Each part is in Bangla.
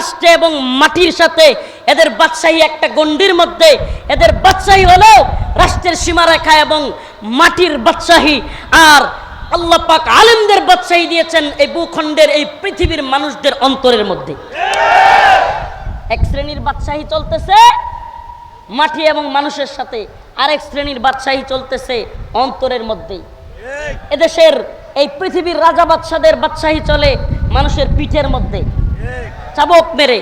রাষ্ট্রে এবং মাটির সাথে এদের বাদশাহী একটা গণ্ডির মধ্যে এদের বাদশাহী হলো রাষ্ট্রের সীমারেখা এবং মাটির বাদশাহী। আর আল্লাহ পাক আলেমদের বাদশাহী দিয়েছেন এই ভূখণ্ডের, এই পৃথিবীর মানুষদের অন্তরের মধ্যে। এক শ্রেণির বাদশাহী চলতেছে মাটি এবং মানুষের সাথে। আরেক শ্রেণির বাদশাহী চলতেছে অন্তরের মধ্যে। এদেশের এই পৃথিবীর রাজা বাদশাদের বাদশাহী চলে মানুষের পিঠের মধ্যে। চাবক মেরে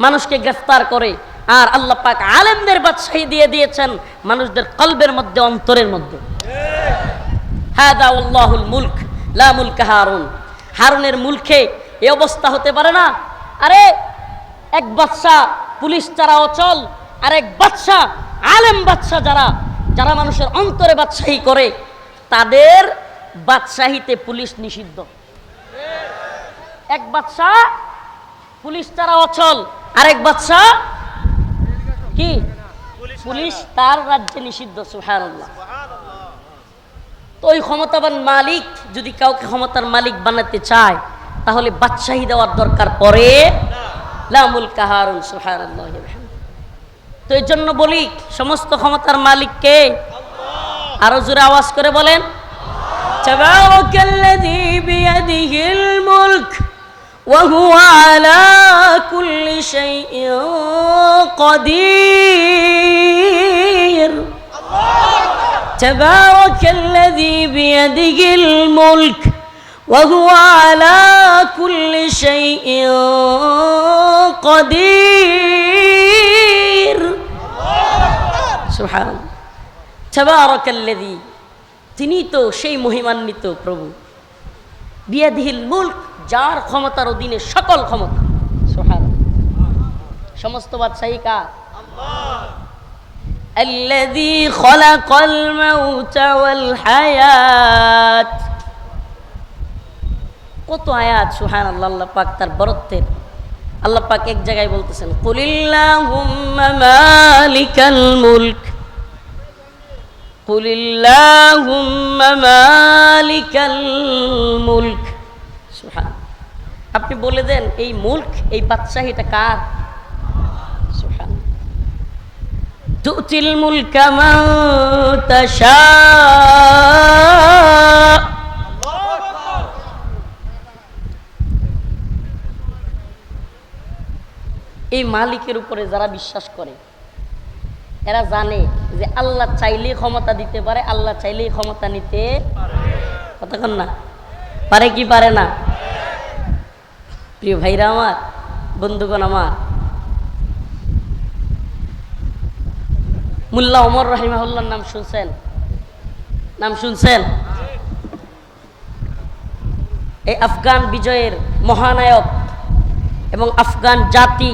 মানুষকে গ্রেফতার করে। আর আল্লাহ পাক আলেমদের বাদশাহী দিয়ে দিয়েছেন মানুষদের কলবের মধ্যে, অন্তরের মধ্যে। হাদা মুলক, লা হারুন। হারুনের মুলকে এই অবস্থা হতে পারে না। আরে, এক বাদশা পুলিশ যারা অচল আর এক বাদশা আলেম বাদশা যারা যারা মানুষের অন্তরে বাদশাহী করে, তাদের বাদশাহীতে পুলিশ নিষিদ্ধ। এক বাদশা পুলিশ তারা অচল। আরেক বাচ্চা কি? পুলিশ তার রাজ্যে নিষিদ্ধ সুহানুল্লাহ তো ওই ক্ষমতাবান মালিক যদি কাউকে ক্ষমতার মালিক বানাতে চায় তাহলে বাদশাহী দেওয়ার দরকার পড়ে লামুল কাহারুন সুবহানাল্লাহি তো এই জন্য বলি সমস্ত ক্ষমতার মালিককে আরও জোরে আওয়াজ করে বলেন। মুলক। وهو على كل شيء قدير تبارك الذي بيده الملك وهو على كل شيء قدير سبحان الله تبارك الذي তিনি তো সেই মহিমান্বিত প্রভু বিয়াদিহিল মুলক যার ক্ষমতার অধীনে সকল ক্ষমতা সুবহান সমস্ত বাদশাহী কার الذي خلق الموت والحياة কত আয়াত সুহান আল্লাহ আল্লাহ পাক তার বরত্বের আল্লাহ পাক এক জায়গায় বলতেছেন কুলিল্লাহুম্মা মালিকাল মুলক কুলিল্লাহুম্মা মালিকাল মুলক সুহান আপনি বলে দেন এই মুলক এই বাদশাহীটা কার সুহান تؤتي الملك من تشاء এই মালিকের উপরে যারা বিশ্বাস করে এরা জানে যে আল্লাহ চাইলেই ক্ষমতা দিতে পারে আল্লাহ চাইলেই ক্ষমতা নিতে কতক্ষণ না পারে কি পারে না প্রিয় ভাইরা আমার, বন্ধুগণ আমার। মুল্লা ওমর রহিমাহুল্লার নাম শুনছেন? নাম শুনছেন? এই আফগান বিজয়ের মহানায়ক এবং আফগান জাতি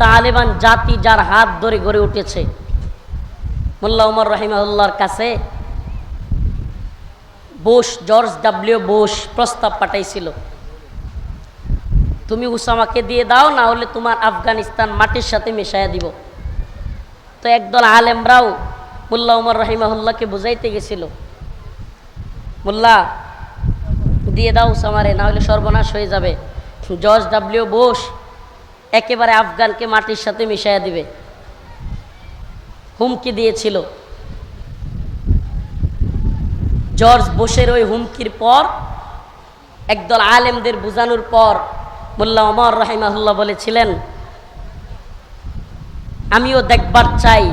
তালেবান জাতি যার হাত ধরে গড়ে উঠেছে। মোল্লা উমর রহিমাহুল্লার কাছে বোস, জর্জ ডাব্লিউ বোস প্রস্তাব পাঠাইছিল। তুমি উসামাকে দিয়ে দাও, না হলে তোমার আফগানিস্তান মাটির সাথে মেশাইয়া দিব। তো একদল আলেমরাও মোল্লা উমর রহিমাহুল্লাহকে বুঝাইতে গেছিল। মোল্লা, দিয়ে দাও উসামারে, না হলে সর্বনাশ হয়ে যাবে। জর্জ ডাব্লিউ বোস একেবারে আফগানকে মাটির সাথে মিশাইয়া দিবে। হুমকি দিয়েছিল। জর্জ বোসের ওই হুমকির পর, একদল আলেমদের বুঝানোর পর মোল্লা অমর রাহিমাহুল্লাহ বলেছিলেন, আমিও দেখবার চাই,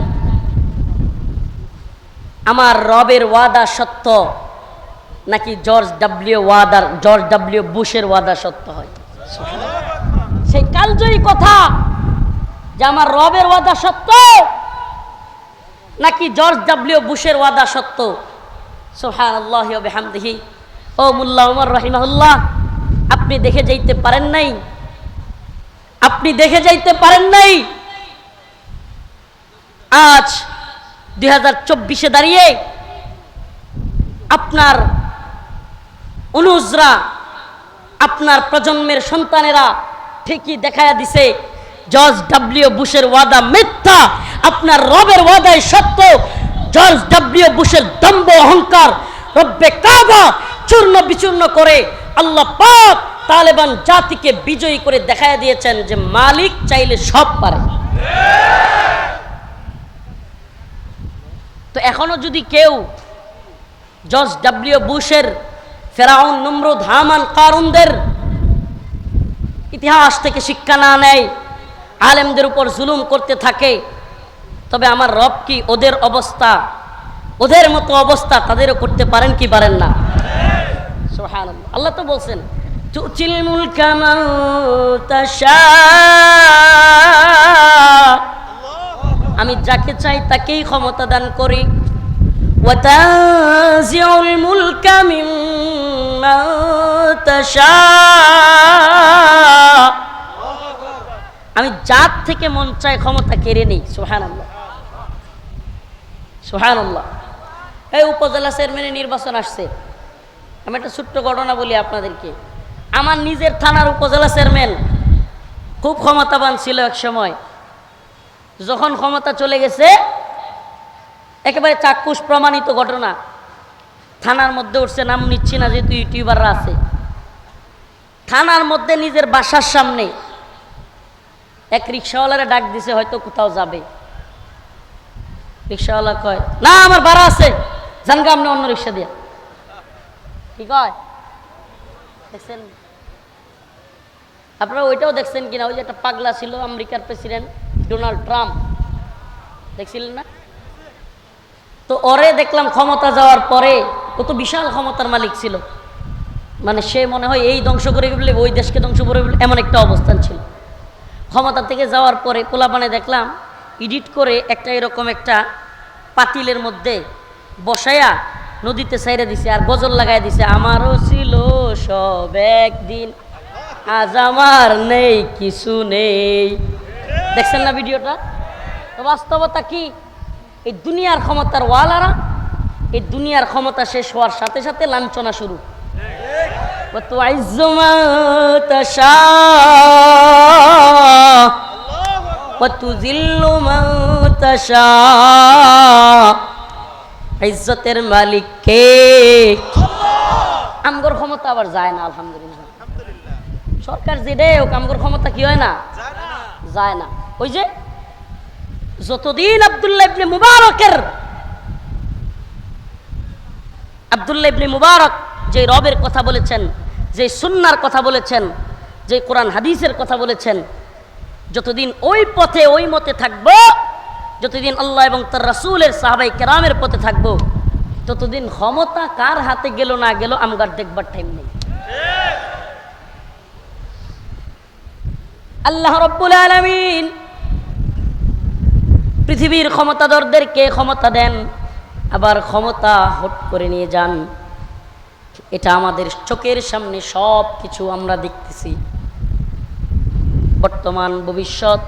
আমার রবের ওয়াদা সত্য নাকি জর্জ ডাব্লিউ ওয়াদার, জর্জ ডাব্লিউ বুশের ওয়াদা সত্য হয়? সেই কালজয়ী কথা যে আমার রবের ওয়াদা সত্য নাকি জর্জ ডাব্লিউ বুশের ওয়াদা সত্য? সোহান আল্লাহ বেহামদিহি। ও মুল্লা উমর রহিমাহুল্লাহ আপনি দেখে যাইতে পারেন নাই। আপনি দেখে যাইতে পারেন নাই। আজ দুই হাজার চব্বিশে দাঁড়িয়ে আপনার অনুজরা, আপনার প্রজন্মের সন্তানেরা ঠিকই দেখায়া দিছে, জর্জ ডাব্লিউ বুশের ওয়াদা মিথ্যা, আপনার রবের ওয়াদায় সত্য, জর্জ ডাব্লিউ বুশের দম্ভ অহংকার, রব্বে কাবা চূর্ণ বিচূর্ণ করে আল্লাহ পাক তালেবান জাতিকে বিজয়ী করে দেখায় দিয়েছেন যে মালিক চাইলে সব পারে। তো এখনও যদি কেউ জর্জ ডাব্লিউ বুশের, ফেরাউন, নমরুদ, হামান, কারুনদের ইতিহাস থেকে শিক্ষা না নেয়, আলেমদের উপর জুলুম করতে থাকে, তবে আমার রব কি ওদের অবস্থা, ওদের মতো অবস্থা তাদেরও করতে পারেন কি পারেন না? আল্লাহ তো বলছেন তুচিল মুলকা আমি যাকে চাই তাকেই ক্ষমতা দান করি। আমি যার থেকে মন চাই ক্ষমতা কেড়ে নেই সোহান সোহান এই উপজেলা চেয়ারম্যানের নির্বাচন আসছে। আমি একটা ছোট্ট ঘটনা বলি আপনাদেরকে। আমার নিজের থানার উপজেলা চেয়ারম্যান খুব ক্ষমতাবান ছিল এক সময়। যখন ক্ষমতা চলে গেছে, একেবারে চাক্ষুষ প্রমাণিত ঘটনা। থানার মধ্যে উঠছে, নাম নিচ্ছি না যেহেতু ইউটিউবাররা আছে। থানার মধ্যে নিজের বাসার সামনে এক রিক্সাওয়ালারে ডাক দিছে, হয়তো কোথাও যাবে। রিক্সাওয়ালা কয়, না, আমার ভাড়া আছে। জানগা আপনি অন্য রিক্সা দিয়া। কি কয়? দেখছেন? আপনারা ওইটাও দেখছেন কিনা? ওই যে একটা পাগলা ছিল আমেরিকার প্রেসিডেন্ট ডোনাল্ড ট্রাম্প। দেখছিলেন না? তো ওরে দেখলাম ক্ষমতা যাওয়ার পরে ও তো বিশাল ক্ষমতার মালিক ছিল। মানে সে মনে হয় এই ধ্বংস করে বলে ওই দেশকে ধ্বংস করে বলে এমন একটা অবস্থান ছিল। ক্ষমতা থেকে যাওয়ার পরে পোলাপানে দেখলাম এডিট করে একটা এরকম একটা পাতিলের মধ্যে বসায়া নদীতে সাইরে দিছে আর গজল লাগাই দিছে আমারও ছিল সব একদিন আজ আমার নেই কিছু নেই দেখছেন না ভিডিওটা তো বাস্তবতা কি এই দুনিয়ার ক্ষমতার ওয়ালারা এই দুনিয়ার ক্ষমতা শেষ হওয়ার সাথে সাথে লাঞ্ছনা শুরু وتعز من تشاء وتذل من تشاء ইজ্জতের মালিক কে? আমগর ক্ষমতা আবার যায় না আলহামদুলিল্লাহ। সরকার যেটাই হোক আমগর ক্ষমতা কি হয় না? যায় না। ওই যে যতদিন আবদুল্লাহ ইবনে মুবারকের আবদুল্লাহ ইবনে মুবারক যে রবের কথা বলেছেন যে সুন্নার কথা বলেছেন যে কোরআন হাদিসের কথা বলেছেন যতদিন ওই পথে ওই মতে থাকব যতদিন আল্লাহ এবং তার রাসূলের সাহাবাই কেরামের পথে থাকব, ততদিন ক্ষমতা কার হাতে গেল না গেল আমগার দেখবার টাইম নেই। আল্লাহ রব্বুল আলামিন পৃথিবীর ক্ষমতাধরদেরকে ক্ষমতা দেন? আবার ক্ষমতা হট করে নিয়ে যান। এটা আমাদের চোখের সামনে সব কিছু আমরা দেখতেছি। বর্তমান ভবিষ্যৎ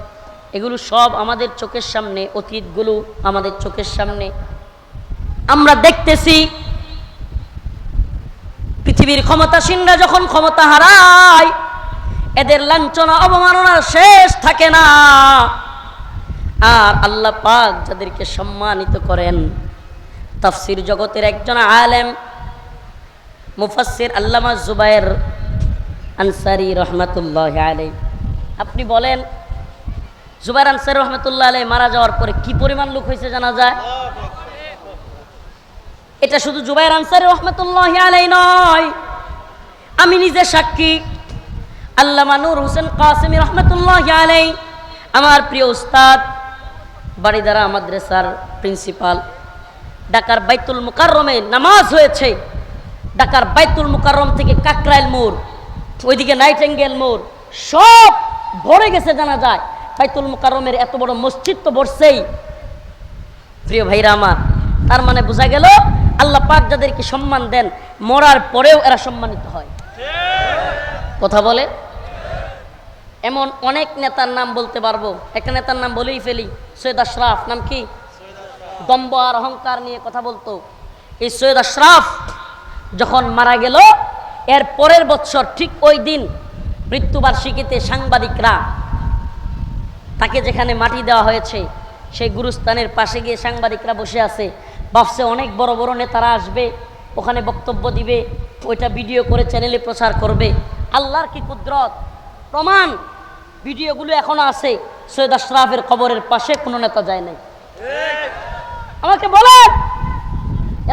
এগুলো সব আমাদের চোখের সামনে, অতীতগুলো আমাদের চোখের সামনে। আমরা দেখতেছি, পৃথিবীর ক্ষমতাসীনরা যখন ক্ষমতা হারায়, এদের লাঞ্ছনা অবমাননার শেষ থাকে না। আর আল্লাহ পাক যাদেরকে সম্মানিত করেন, তাফসির জগতের একজন আলেম, মুফাসসির আল্লামা জুবায়ের আনসারি রহমাতুল্লাহ আলাই আপনি বলেন জুবাইর আনসারি রহমতুল্লাহ আলাই মারা যাওয়ার পরে কি পরিমাণ লোক হয়েছে জানা যায়? এটা শুধু জুবাইর আনসারি রহমতুল্লাহ আলাই নয়। আমি নিজে সাক্ষী, আল্লামা নূর হোসেন কাসিমি রহমতুল্লাহ আলাই আমার প্রিয় উস্তাদ বাড়িদারা মাদ্রাসার প্রিন্সিপাল। ঢাকার বাইতুল মুকাররমে নামাজ হয়েছে। ঢাকার বাইতুল মুকাররম থেকে কাকরাইল মোড়, ওইদিকে নাইটেঙ্গেল মোড়, সব ভরে গেছে জানা যায়। বাইতুল মুকাররমের এত বড় মসজিদ তো বসছেই প্রিয় ভাইরা আমার, তার মানে বোঝা গেল আল্লাহ পাক যাদেরকে সম্মান দেন, মরার পরেও এরা সম্মানিত হয়। কথা বলে? এমন অনেক নেতার নাম বলতে পারব। একটা নেতার নাম বলেই ফেলি, সৈয়দ আশরাফ, নাম কি? দম্ব আর অহংকার নিয়ে কথা বলতো। এই সৈয়দ আশরাফ যখন মারা গেল, এর পরের বছর ঠিক ওই দিন মৃত্যুবার্ষিকীতে সাংবাদিকরা তাকে যেখানে মাটি দেওয়া হয়েছে, সেই গুরুস্থানের পাশে গিয়ে সাংবাদিকরা বসে আছে। ভাবছে অনেক বড় বড় নেতারা আসবে, ওখানে বক্তব্য দিবে, ওইটা ভিডিও করে চ্যানেলে প্রচার করবে। আল্লাহর কি কুদরত? প্রমাণ! ভিডিওগুলো এখনও আছে, সৈয়দ আশরাফের কবরের পাশে কোনো নেতা যায় নাই। আমাকে বলেন!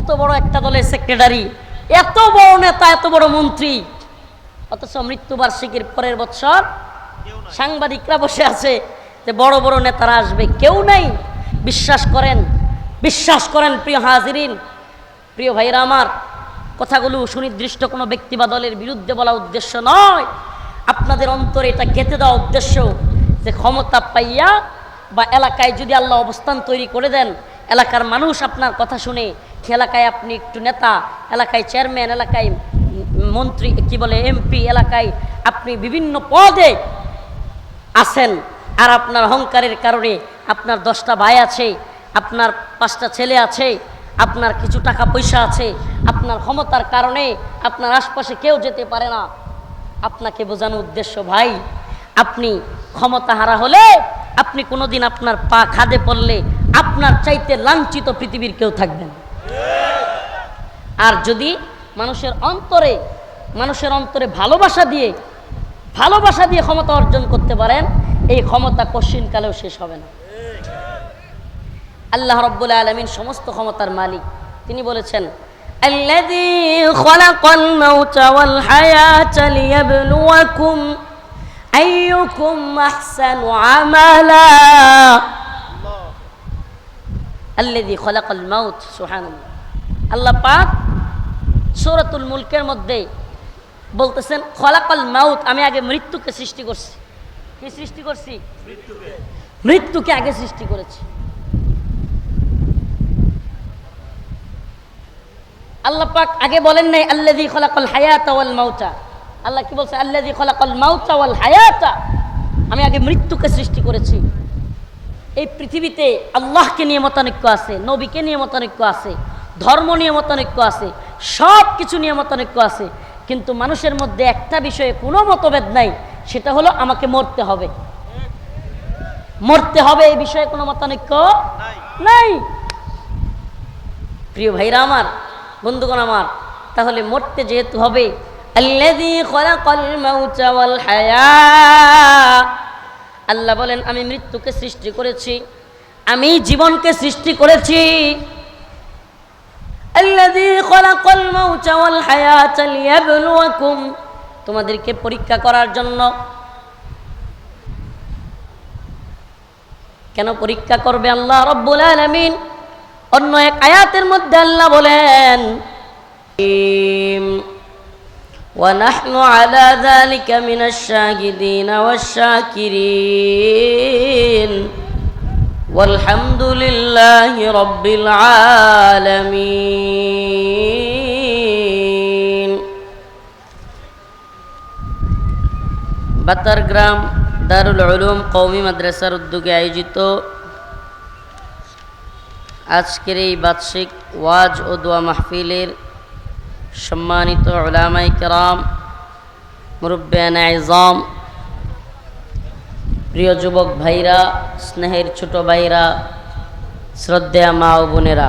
এত বড় একটা দলের সেক্রেটারি, এত বড় নেতা, এত বড় মন্ত্রী। অথচ মৃত্যুবার্ষিকীর পরের বছর সাংবাদিকরা বসে আছে যে বড় বড় নেতারা আসবে, কেউ নাই। বিশ্বাস করেন বিশ্বাস করেন প্রিয় হাজিরিন। প্রিয় ভাইরা আমার, কথাগুলো সুনির্দিষ্ট কোনো ব্যক্তি বা দলের বিরুদ্ধে বলা উদ্দেশ্য নয়। আপনাদের অন্তরে এটা গেঁথে দেওয়া উদ্দেশ্য যে ক্ষমতা পাইয়া বা এলাকায় যদি আল্লাহ অবস্থান তৈরি করে দেন, এলাকার মানুষ আপনার কথা শুনে এলাকায় আপনি একটু নেতা, এলাকায় চেয়ারম্যান, এলাকায় মন্ত্রী, কি বলে, এমপি, এলাকায় আপনি বিভিন্ন পদে আছেন। আর আপনার অহংকারের কারণে আপনার দশটা ভাই আছে, আপনার পাঁচটা ছেলে আছে, আপনার কিছু টাকা পয়সা আছে, আপনার ক্ষমতার কারণে আপনার আশপাশে কেউ যেতে পারে না। আপনাকে বোঝানো উদ্দেশ্য, ভাই, আপনি ক্ষমতা হারা হলে আপনি কোনোদিন আপনার পা খাদে পড়লে আপনার চাইতে লাঞ্ছিত পৃথিবীর কেউ থাকবেন আর যদি মানুষের অন্তরে মানুষের অন্তরে ভালোবাসা দিয়ে ভালোবাসা দিয়ে ক্ষমতা অর্জন করতে পারেন এই ক্ষমতা কশ্চিনকালেও শেষ হবে না আল্লাহ রব্বুল আলমিন সমস্ত ক্ষমতার মালিক তিনি বলেছেন الذي خلق الموت والحياة ليبلوكم أيكم أحسن عملا الذي خلق الموت سبحان الله আল্লাহ পাক সূরাতুল মুলকের মধ্যে বলতেছেন খলাকাল মাউত আমি আগে মৃত্যুকে সৃষ্টি করছি কি সৃষ্টি করছি? মৃত্যুকে আগে সৃষ্টি করেছি। আল্লাহ পাক আগে বলেন নাই, আল্লাযী খলাকাল হায়াতা ওয়াল মাউতা। আল্লাহ কি বলছে? আল্লাযী খলাকাল মাউতা ওয়াল হায়াতা। আমি আগে মৃত্যুকে সৃষ্টি করেছি। এই পৃথিবীতে আল্লাহকে নিয়ে মতানৈক্য আছে, নবীকে নিয়ে মতানৈক্য আছে, ধর্ম নিয়ে মতানৈক্য আছে সব কিছু নিয়ে মতানৈক্য আছে, কিন্তু মানুষের মধ্যে একটা বিষয়ে কোনো মতভেদ নাই। সেটা হলো আমাকে মরতে হবে। মরতে হবে এই বিষয়ে কোনো মতানৈক্য নাই। প্রিয় ভাইরা আমার বন্ধুগণ আমার তাহলে মরতে যেহেতু হবে আল্লাহ বলেন আমি মৃত্যুকে সৃষ্টি করেছি আমি জীবনকে সৃষ্টি করেছি। আল্লাযী খলাকাল মাউতা ওয়াল হায়াতা লিয়াবলুয়াকুম তোমাদেরকে পরীক্ষা করার জন্য কেন পরীক্ষা করবে আল্লাহ রব্বুল আলামিন অন্য এক আয়াতের মধ্যে আল্লাহ বলেন ونحن على ذلك من الشاهدين والشاكرين والحمد لله رب العالمين বাতারগ্রাম দারুল উলুম কৌমি মাদ্রাসার উদ্যোগে আয়োজিত আজকের এই বার্ষিক ওয়াজ ও দোয়া মাহফিলের সম্মানিত ওলামাই কেরাম মুরব্বান আইজম, প্রিয় যুবক ভাইরা, স্নেহের ছোট ভাইরা শ্রদ্ধা মা ও বোনেরা,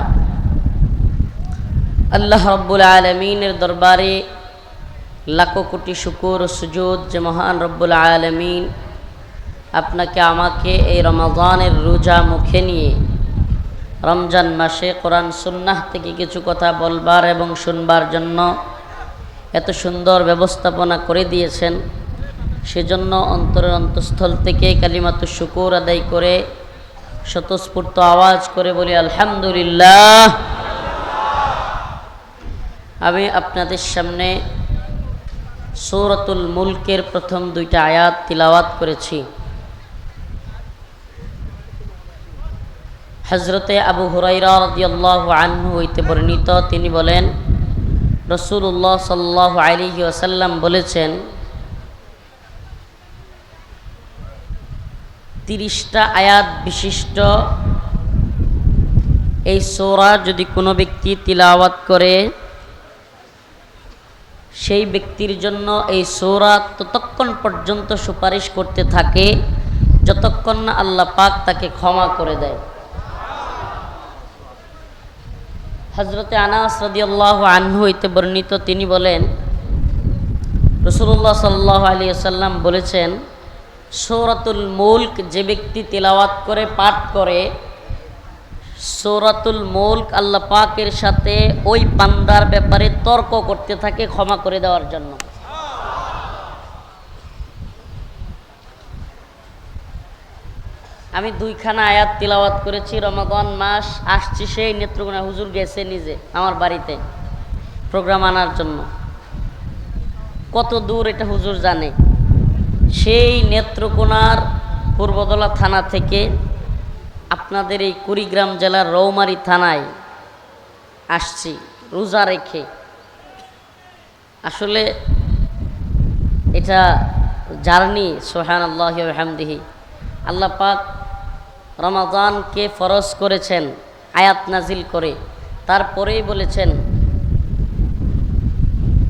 আল্লাহ রব্বুল আলমিনের দরবারে লাখো কোটি শুকুর সুজুদ যে মহান রব্বুল আলমিন আপনাকে, আমাকে এই রমাদানের রোজা মুখে নিয়ে রমজান মাসে কোরআন সুন্নাহ থেকে কিছু কথা বলবার এবং শুনবার জন্য এত সুন্দর ব্যবস্থাপনা করে দিয়েছেন, সেজন্য অন্তরের অন্তঃস্থল থেকে কালিমাতু শুকুর আদায় করে স্বতঃস্ফূর্ত আওয়াজ করে বলি, আলহামদুলিল্লাহ। আমি আপনাদের সামনে সৌরতুল মুলকের প্রথম দুইটা আয়াত তিলাওয়াত করেছি। হজরতে আবু হুরাইরা রদিয়াল্লাহ আনহু হইতে বর্ণিত, তিনি বলেন রসুল্লাহ সাল্লাহ আলিহি ওসাল্লাম বলেছেন, তিরিশটা আয়াত বিশিষ্ট এই সোরা যদি কোনো ব্যক্তি তিলাওয়াত করে সেই ব্যক্তির জন্য এই সোরা ততক্ষণ পর্যন্ত সুপারিশ করতে থাকে যতক্ষণ না আল্লাহ পাক তাকে ক্ষমা করে দেয়। হজরতে আনাস রদিয়াল্লাহ আনহু হইতে বর্ণিত তিনি বলেন রসুল্লাহ সাল্লাহ আলী সাল্লাম বলেছেন, সৌরাতুল মুল্ক যে ব্যক্তি তেলাওয়াত করে, পাঠ করে সৌরাতুল মুল্ক আল্লাহ পাকের সাথে ওই বান্দার ব্যাপারে তর্ক করতে থাকে ক্ষমা করে দেওয়ার জন্য। আমি দুইখানা আয়াত তিলাওয়াত করেছি রমাদান মাস আসছি, সেই নেত্রকোনা হুজুর গেছে নিজে আমার বাড়িতে প্রোগ্রাম আনার জন্য। কত দূর এটা হুজুর জানে। সেই নেত্রকোনার পূর্বদলা থানা থেকে আপনাদের এই কুড়িগ্রাম জেলার রৌমারি থানায় আসছি, রোজা রেখে। আসলে এটা জার্নি সোহান আল্লাহ হামদিহি আল্লাহ পাক রমাদানকে ফরজ করেছেন, আয়াত নাজিল করে। তারপরেই বলেছেন,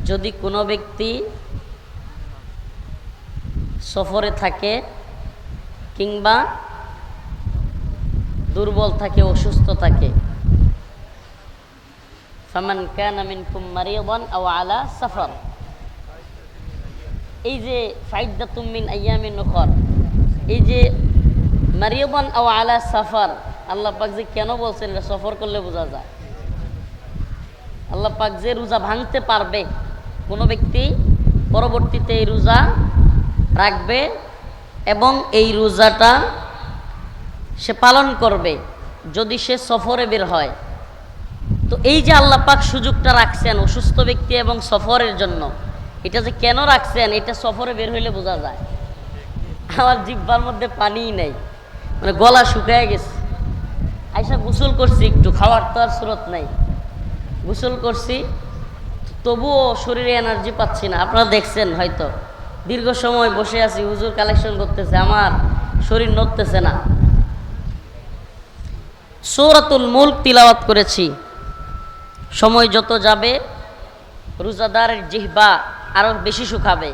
যদি কোনো ব্যক্তি সফরে থাকে কিংবা দুর্বল থাকে, অসুস্থ থাকে। ফামান কানা মিনকুম মারিয়াদান আও আলা সাফর। এই যে ফাইদাতুম মিন আইয়ামিন উখর এই যে মারিয়াদান আও আলা সাফার, আল্লাহ পাক যে কেন বলছেন এটা সফর করলে বোঝা যায়। আল্লাহ পাক যে রোজা ভাঙতে পারবে, কোনো ব্যক্তি পরবর্তীতে এই রোজা রাখবে এবং এই রোজাটা সে পালন করবে, যদি সে সফরে বের হয়। তো এই যে আল্লাহ পাক সুযোগটা রাখছেন অসুস্থ ব্যক্তি এবং সফরের জন্য, এটা যে কেন রাখছেন, এটা সফরে বের হইলে বোঝা যায়। আমার জিব্বার মধ্যে পানিই নেই মানে গলা শুকায় গেছে। আইসা গোসল করছি একটু, খাওয়ার তো আর স্রোত নাই। গোসল করছি, তবুও শরীরে এনার্জি পাচ্ছি না। আপনারা দেখছেন হয়তো, দীর্ঘ সময় বসে আছি, হুজুর কালেকশন করতেছে, আমার শরীর নড়তেছে না। সৌরাতুল মুল্ক তিলাওয়াত করেছি। সময় যত যাবে, রোজাদারের জিহ্বা আরও বেশি শুকাবে।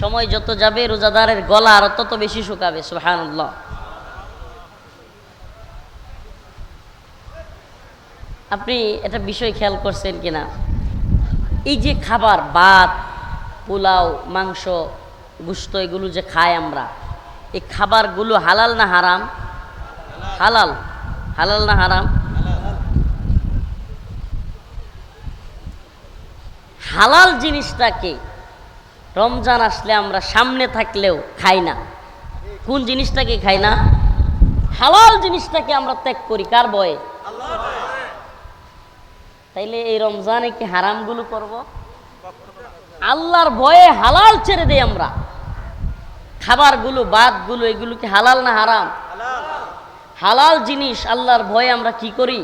সময় যত যাবে, রোজাদারের গলা আরও তত বেশি শুকাবে সুহানুল্লাহ আপনি এটা বিষয় খেয়াল করছেন কিনা? এই যে খাবার, ভাত, পোলাও, মাংস গুস্ত এগুলো যে খাই আমরা, এই খাবারগুলো হালাল না হারাম? হালাল। হালাল না হারাম? হালাল জিনিসটাকে রমজান আসলে আমরা সামনে থাকলেও খাই না। কোন জিনিসটাকে খাই না? হালাল জিনিসটাকে আমরা ত্যাগ করি, কার বয়ে তাইলে এই রমজানে কি হারামগুলো করব? আল্লাহর ভয়ে হালাল ছেড়ে দেই আমরা। খাবারগুলো, বাদগুলো, এগুলো কি হালাল না হারাম? হালাল জিনিস আল্লাহর ভয়ে আমরা কি করি?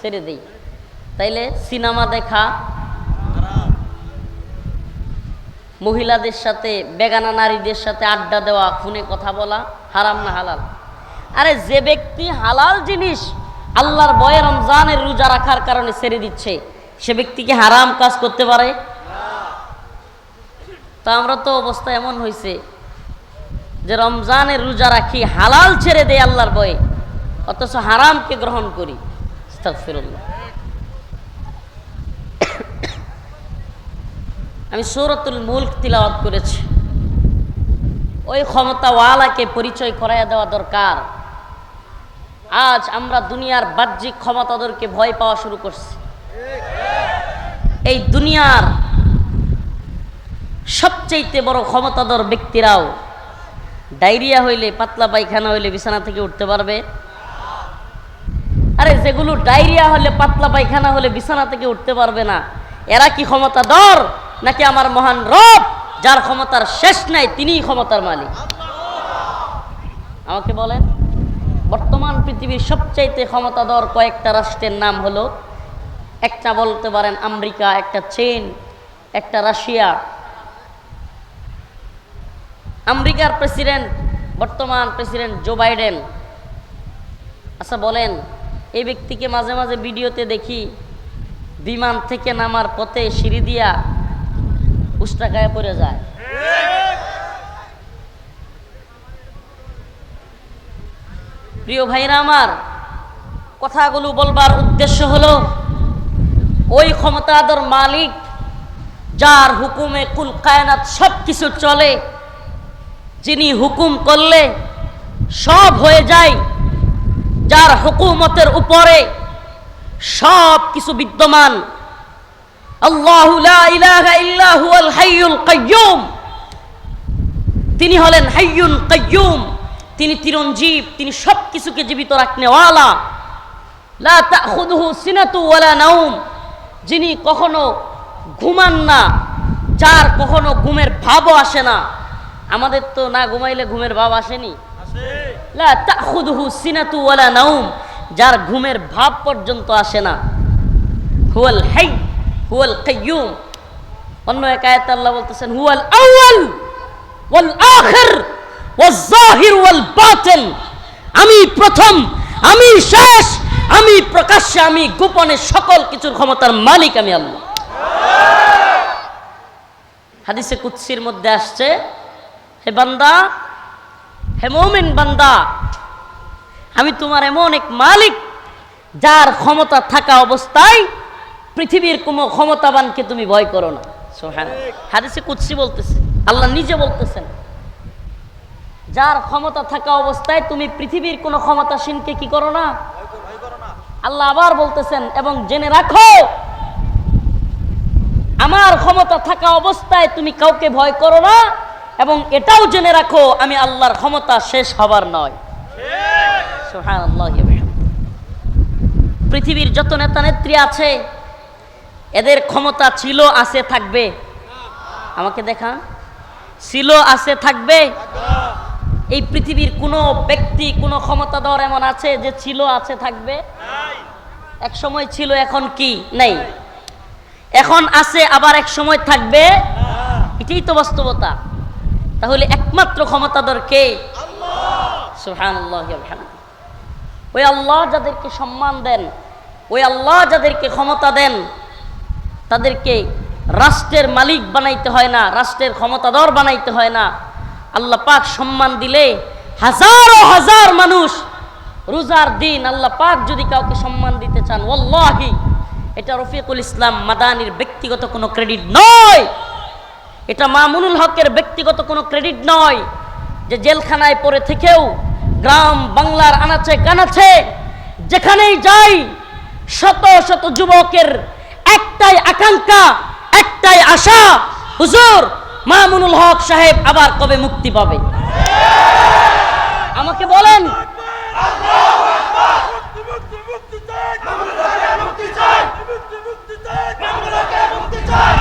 ছেড়ে দেই। তাইলে সিনেমা দেখা, মহিলাদের সাথে, বেগানা নারীদের সাথে আড্ডা দেওয়া, খুনে কথা বলা, হারাম না হালাল? আরে যে ব্যক্তি হালাল জিনিস আল্লাহর বয়ে রমজানের রোজা রাখার কারণে ছেড়ে দিচ্ছে, সে ব্যক্তিকে হারাম কাজ করতে পারে? তো আমরা তো অবস্থা এমন হয়েছে যে রমজানের রোজা রাখি, হালাল ছেড়ে দেয় আল্লাহর বয়ে অথচ হারামকে গ্রহণ করি। আমি সৌরতুল মুল্ক তিলাওয়াত করেছি। ওই ক্ষমতাওয়ালাকে পরিচয় করাইয়া দেওয়া দরকার। আজ আমরা দুনিয়ার বাহ্যিক ক্ষমতাদেরকে ভয় পাওয়া শুরু করছি। এই দুনিয়ার সবচেয়ে বড় ক্ষমতাধর ব্যক্তিরাও ডায়রিয়া হইলে, পাতলা পায়খানা হইলে বিছানা থেকে উঠতে পারবে। আরে যেগুলো ডায়রিয়া হলে, পাতলা পায়খানা হলে বিছানা থেকে উঠতে পারবে না। এরা কি ক্ষমতাধর? নাকি আমার মহান রব, যার ক্ষমতার শেষ নাই, তিনিই ক্ষমতার মালিক? আমাকে বলেন, বর্তমান পৃথিবীর সবচাইতে ক্ষমতাধর কয়েকটা রাষ্ট্রের নাম হলো, একটা বলতে পারেন আমেরিকা, একটা চীন, একটা রাশিয়া। আমেরিকার প্রেসিডেন্ট, বর্তমান প্রেসিডেন্ট জো বাইডেন। আচ্ছা বলেন এই ব্যক্তিকে মাঝে মাঝে ভিডিওতে দেখি, বিমান থেকে নামার পথে সিঁড়ি দিয়া উষ্টাকায় পড়ে যায়। প্রিয় ভাইরা আমার, কথাগুলো বলবার উদ্দেশ্য হলো, ওই ক্ষমতাধর মালিক যার হুকুমে কুল কায়নাত সব কিছু চলে, যিনি হুকুম করলে সব হয়ে যায় যার হুকুমতের উপরে সব কিছু বিদ্যমান। হাইয়ুল তিনি হলেন হাইয়ুন কাইয়্যুম। তিনি তিরঞ্জীব তিনি সব কিছুকে জীবিত রাখনেওয়ালা। নাউম যিনি কখনো ঘুমান না, যার কখনো ঘুমের ভাবও আসে না। আমাদের তো না ঘুমাইলে ঘুমের ভাব আসেনি। যার ঘুমের ভাব পর্যন্ত আসে না। হুয়াল হাই, হুয়াল কাইয়ুম। অন্য এক আয়াতে আল্লাহ বলতেছেন, হুয়াল আউয়াল ওয়াল আখির জাহির ওয়াল আমি প্রথম, আমি শেষ, আমি প্রকাশ্যে, আমি গোপনে সকল কিছুর ক্ষমতার মালিক আমি আল্লাহ। হাদিসে কুৎসির মধ্যে আসছে, হে বান্দা হে বান্দা, আমি তোমার এমন এক মালিক যার ক্ষমতা থাকা অবস্থায় পৃথিবীর কোনো ক্ষমতাবানকে তুমি ভয় করো না। হাদিসে কুৎসি বলতেছে, আল্লাহ নিজে বলতেছেন, যার ক্ষমতা থাকা অবস্থায় তুমি পৃথিবীর কোনো ক্ষমতাসীনকে কি করো না? আল্লাহ আবার বলতেছেন, এবং জেনে রাখো, আমার ক্ষমতা থাকা অবস্থায় তুমি কাউকে ভয় করো না এবং এটাও জেনে রাখো, আমি আল্লাহর ক্ষমতা শেষ হবার নয়। পৃথিবীর যত নেতা নেত্রী আছে, এদের ক্ষমতা ছিল, আছে, থাকবে। আমাকে দেখা। ছিল, আছে, থাকবে। এই পৃথিবীর কোনো ব্যক্তি, কোনো ক্ষমতা ক্ষমতাধর এমন আছে যে ছিল, আছে, থাকবে? এক সময় ছিল, এখন কি? নেই। এখন আছে, আবার এক সময় থাকবে? এটাই তো বাস্তবতা। তাহলে একমাত্র ক্ষমতাধর কে। ওই আল্লাহ যাদেরকে সম্মান দেন, ওই আল্লাহ যাদেরকে ক্ষমতা দেন, তাদেরকে রাষ্ট্রের মালিক বানাইতে হয় না, রাষ্ট্রের ক্ষমতাধর বানাইতে হয় না। আল্লাহ পাক সম্মান দিলে হাজারো হাজার মানুষ রোজার দিন আল্লাহ পাক যদি কাউকে সম্মান দিতে চান ওল্লাহি এটা রফিকুল ইসলাম মাদানির ব্যক্তিগত কোনো ক্রেডিট নয়। এটা মামুনুল হকের ব্যক্তিগত কোনো ক্রেডিট নয় যে জেলখানায় পড়ে থেকেও গ্রাম বাংলার আনাচে কানাচে যেখানেই যাই, শত শত যুবকের একটাই আকাঙ্ক্ষা, একটাই আশা, হুজুর, মামুনুল হক সাহেব আবার কবে মুক্তি পাবে? আমাকে বলেন মুক্তি মুক্তি চাই মামলাকে মুক্তি চাই মুক্তি মুক্তি চাই মামলাকে মুক্তি চাই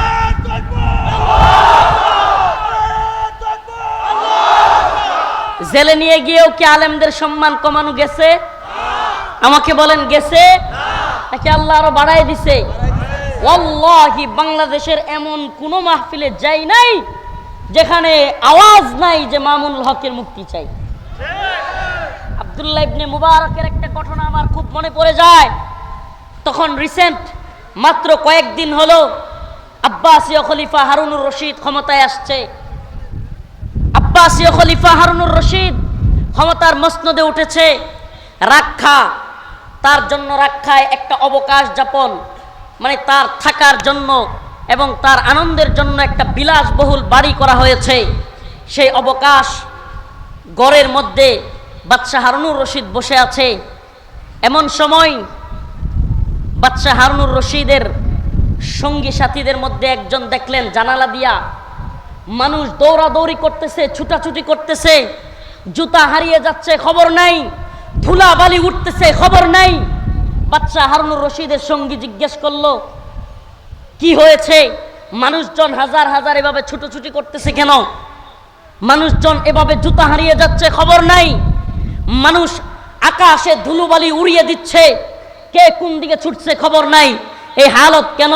জেলে নিয়ে গিয়েও কি আলেমদের সম্মান কমানো গেছে? আমাকে বলেন, গেছে? নাকি আল্লাহ আরও বাড়াই দিছে? বাংলাদেশের এমন কোন মাহফিলে যাই নাই যেখানে আওয়াজ নাই যে মামুনুল হকের মুক্তি চাই। আব্দুল্লাহ ইবনে মুবারকের একটা ঘটনা আমার খুব মনে পড়ে যায়। তখন রিসেন্ট মাত্র কয়েকদিন হলো, আব্বাসীয় খলিফা হারুনুর রশিদ ক্ষমতায় আসছে। আব্বাসীয় খলিফা হারুনুর রশিদ, ক্ষমতার মসনদে উঠেছে। রাক্ষা, তার জন্য রাক্ষায় একটা অবকাশ যাপন মানে তার থাকার জন্য এবং তার আনন্দের জন্য একটা বিলাসবহুল বাড়ি করা হয়েছে। সেই অবকাশ গড়ের মধ্যে বাদশাহ হারুনুর রশিদ বসে আছে। এমন সময় বাদশাহ হারুনুর রশিদের সঙ্গী সাথীদের মধ্যে একজন দেখলেন জানালা দিয়া মানুষ দৌড়াদৌড়ি করতেছে, ছুটাছুটি করতেছে, জুতা হারিয়ে যাচ্ছে, খবর নাই ধুলা বালি উঠতেছে, খবর নাই। বাচ্চা হারুনুর রশিদের সঙ্গী জিজ্ঞেস করল, কি হয়েছে? মানুষজন হাজার হাজার এভাবে ছুটোছুটি করতেছে কেন? মানুষজন এভাবে জুতা হারিয়ে যাচ্ছে, খবর নাই। মানুষ আকাশে ধুলোবালি উড়িয়ে দিচ্ছে, কে কোন দিকে ছুটছে, খবর নাই। এই হালত কেন?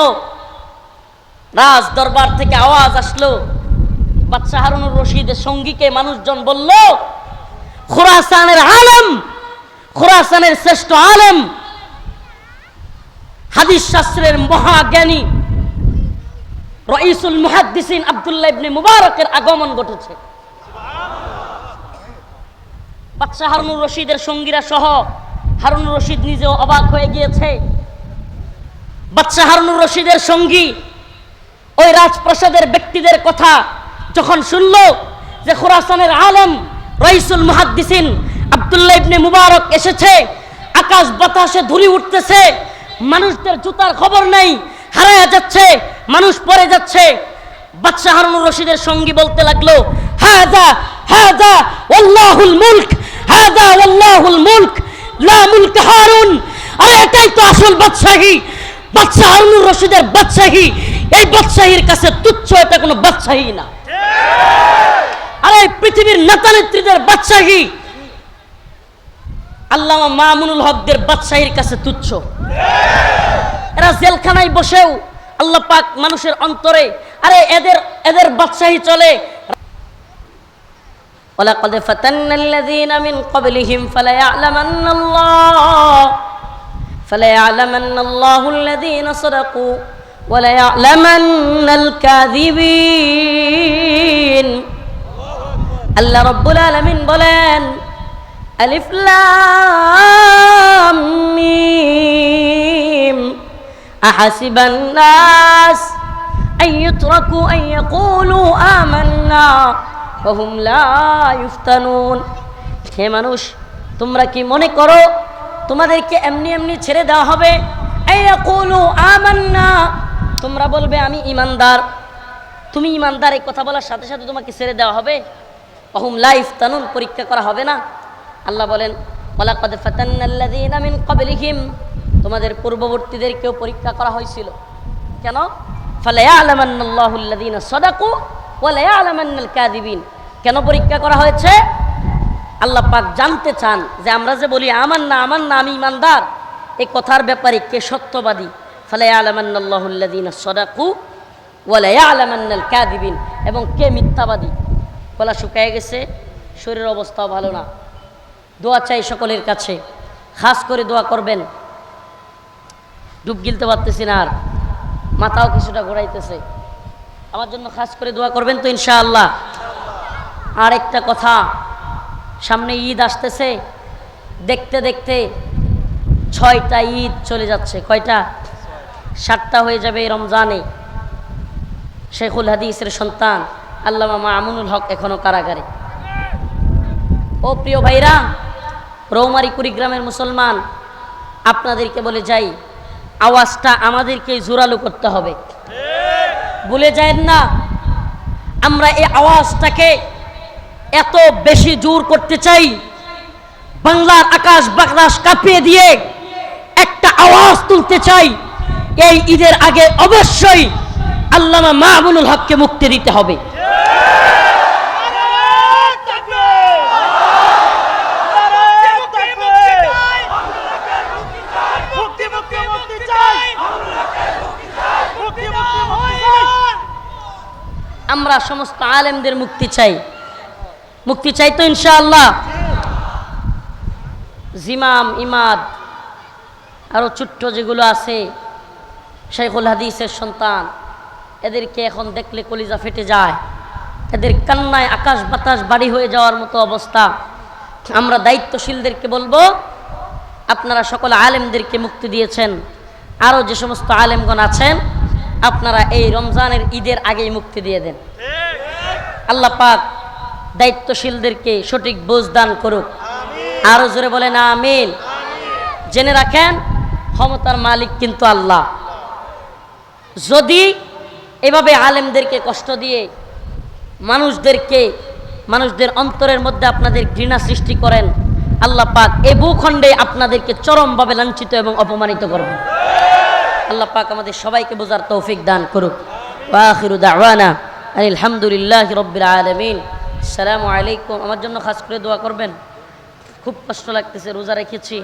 রাজ দরবার থেকে আওয়াজ আসলো বাচ্চা হারুনুর রশিদের সঙ্গীকে মানুষজন বলল, খোরাসানের আলেম, খোরাসানের শ্রেষ্ঠ আলেম, হাদিস শাস্ত্রের মহাজ্ঞানী, রইসুল মুহাদ্দিসিন আব্দুল্লাহ ইবনে মুবারকের আগমন ঘটেছে। বাচ্চা হারুনুর রশিদের সঙ্গীরা সহ হারুনুর রশিদ নিজেও অবাক হয়ে গিয়েছে। বাচ্চা হারুনুর রশিদের সঙ্গী ওই রাজপ্রাসাদের ব্যক্তিদের কথা যখন শুনল যে খোরাসানের আলম রইসুল মুহাদ্দিসিন আব্দুল্লাহ ইবনে মুবারক এসেছে, আকাশ বাতাসে ধুলি উঠতেছে, মানুষদের জুতার খবর নেই, হারায়া যাচ্ছে, মানুষ পড়ে যাচ্ছে। বাদশাহ হারুন রশিদের সঙ্গী বলতে লাগল হাদা হাদা ওয়াল্লাহুল মুলক হাদা ওয়াল্লাহুল মুলক, লা মুলক হারুন। আরে, এটাই তো আসল বাদশাহী। বাদশাহ হারুন রশিদের বাদশাহী। এই বাদশাহীর কাছে তুচ্ছ, এটা কোনো বাদশাহী না। আরে এই পৃথিবীর নেতা নেত্রীদের বাদশাহী আল্লামা মামুনুল হকদের বাদশাহীর কাছে তুচ্ছ এরা জেলখানায় বসেও আল্লাহ পাক মানুষের অন্তরে আরে এদের এদের বাদশাহী চলে ولقد فتنا الذين من قبلهم فليعلمن الله فليعلمن الله الذين صدقوا وليعلمن الكاذبين আল্লাহ রব্বুল আলমিন বলেন আলিফ লাম মিম أحسب الناس أن يتركوا أن يقولوا آمنا وهم لا يفتنون হে মানুষ তোমরা কি মনে করো তোমাদেরকে এমনি এমনি ছেড়ে দেওয়া হবে এই ইয়াকুলু আমান্না তোমরা বলবে, আমি ইমানদার। তুমি ইমানদার, এই কথা বলার সাথে সাথে তোমাকে ছেড়ে দেওয়া হবে। অহুম লাইফ তানুন পরীক্ষা করা হবে না। আল্লাহ বলেন ক্বাবলিহিম। তোমাদের পূর্ববর্তীদেরকেও পরীক্ষা করা হয়েছিল। কেন? কেন পরীক্ষা করা হয়েছে? আল্লাহ পাক জানতে চান যে আমরা যে বলি, আমার না আমার না, আমি ইমানদার। এই কথার ব্যাপারে কে সত্যবাদী? এবং কে মিথ্যাবাদী? গলা শুকায় গেছে, শরীরের অবস্থাও ভালো না। দোয়া চাই সকলের কাছে। খাস করে দোয়া করবেন। ডুব গিলতে পারতেছি না আর। মাথাও কিছুটা ঘোরাইতেছে। আমার জন্য খাস করে দোয়া করবেন তো ইনশাআল্লাহ। আর একটা কথা, সামনে ঈদ আসতেছে। দেখতে দেখতে ছয়টা ঈদ চলে যাচ্ছে। কয়টা? সাতটা হয়ে যাবে রমজানে। শেখুল হাদিসের সন্তান আল্লামা মামুনুল হক এখনও কারাগারে। ও প্রিয় ভাইরা, রৌমারি কুড়িগ্রামের মুসলমান, আপনাদেরকে বলে যাই, আওয়াজটা আমাদেরকে জোরালো করতে হবে। বলে যায় না, আমরা এই আওয়াজটাকে এত বেশি জোর করতে চাই, বাংলার আকাশ বাকরাশ কাঁপিয়ে দিয়ে একটা আওয়াজ তুলতে চাই। এই ঈদের আগে অবশ্যই আল্লামা মাহবুনুল হককে মুক্তি দিতে হবে। আমরা সমস্ত আলেমদের মুক্তি চাই। মুক্তি চাই তো ইনশাআল্লাহ। জিমাম, ইমাদ আরও ছোট্ট যেগুলো আছে শেখুল হাদিসের সন্তান। এদেরকে এখন দেখলে কলিজা ফেটে যায়। এদের কান্নায় আকাশ বাতাস বাড়ি হয়ে যাওয়ার মতো অবস্থা। আমরা দায়িত্বশীলদেরকে বলব, আপনারা সকল আলেমদেরকে মুক্তি দিয়েছেন। আরও যে সমস্ত আলেমগণ আছেন, আপনারা এই রমজানের ঈদের আগেই মুক্তি দিয়ে দেন। আল্লাহ পাক দায়িত্বশীলদেরকে সঠিক বোঝ দান করুক। আরও জোরে বলেন, আমিন। জেনে রাখেন, ক্ষমতার মালিক কিন্তু আল্লাহ। যদি এভাবে আলেমদেরকে কষ্ট দিয়ে মানুষদেরকে, মানুষদের অন্তরের মধ্যে আপনাদের ঘৃণা সৃষ্টি করেন, আল্লাহ পাক এ ভূখণ্ডে আপনাদেরকে চরমভাবে লাঞ্ছিত এবং অপমানিত করবেন আল্লাহ পাক আমাদের সবাইকে বোঝার তৌফিক দান করুক। আলহামদুলিল্লাহ রব্বিল আলমিন। সালামু আলাইকুম। আমার জন্য খাস করে দোয়া করবেন। খুব কষ্ট লাগতেছে, রোজা রেখেছি।